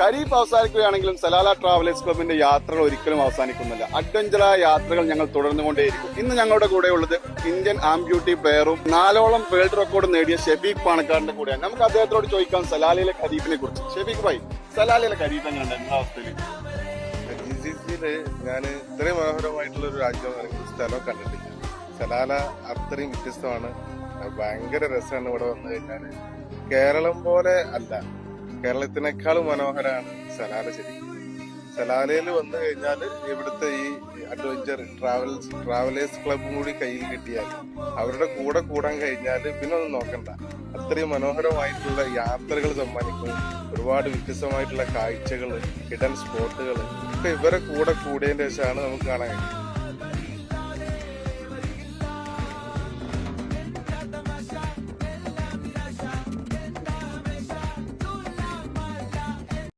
Kharif അവസാനിക്കുകയാണെങ്കിലും Salalah travellers ക്ലബിന്റെ യാത്രകൾ ഒരിക്കലും അവസാനിക്കുന്നില്ല. അഡ്വഞ്ചറായ യാത്രകൾ ഞങ്ങൾ തുടർന്നുകൊണ്ടേയിരിക്കും. ഇന്ന് ഞങ്ങളുടെ കൂടെ ഉള്ളത് ഇന്ത്യൻ ആംബ്യൂട്ടി പ്ലെയറും നാലോളം വേൾഡ് റെക്കോർഡ് നേടിയ ഷെഫീഖ് പാണക്കാടിന്റെ കൂടെയാണ്. നമുക്ക് അദ്ദേഹത്തോട് ചോദിക്കാം സലാലയിലെ ഖരീഫിനെ കുറിച്ച്. ഷെഫീഖ് ഭായി സലാലയിലെ ഖരീഫ് എങ്ങനെയുണ്ട്? എന്താ അവസ്ഥയിൽ ഞാൻ ഇത്രയും മനോഹരമായിട്ടുള്ള ഒരു രാജ്യം അല്ലെങ്കിൽ സ്ഥലം കണ്ടിട്ടില്ല. സലാല അത്രയും വ്യത്യസ്തമാണ്. ഭയങ്കര രസമാണ് ഇവിടെ വന്നു കഴിഞ്ഞാൽ കേരളം പോലെ അല്ല. കേരളത്തിനേക്കാളും മനോഹരമാണ് സലാല ശരിക്കും സലാലയിൽ വന്നു കഴിഞ്ഞാൽ ഇവിടുത്തെ ഈ അഡ്വഞ്ചർ ട്രാവൽസ് ട്രാവലേഴ്സ് ക്ലബും കൂടി കയ്യിൽ കിട്ടിയാൽ അവരുടെ കൂടെ കൂടാൻ കഴിഞ്ഞാൽ പിന്നെ ഒന്നും നോക്കണ്ട. അത്രയും മനോഹരമായിട്ടുള്ള യാത്രകൾ സമ്മാനിക്കും. ഒരുപാട് വ്യത്യസ്തമായിട്ടുള്ള കാഴ്ചകൾ ഹിഡൻ സ്പോട്ടുകൾ ഒക്കെ ഇവരെ കൂടെ കൂടിയതിന്റെ ശേഷമാണ് നമുക്ക് കാണാൻ കഴിയും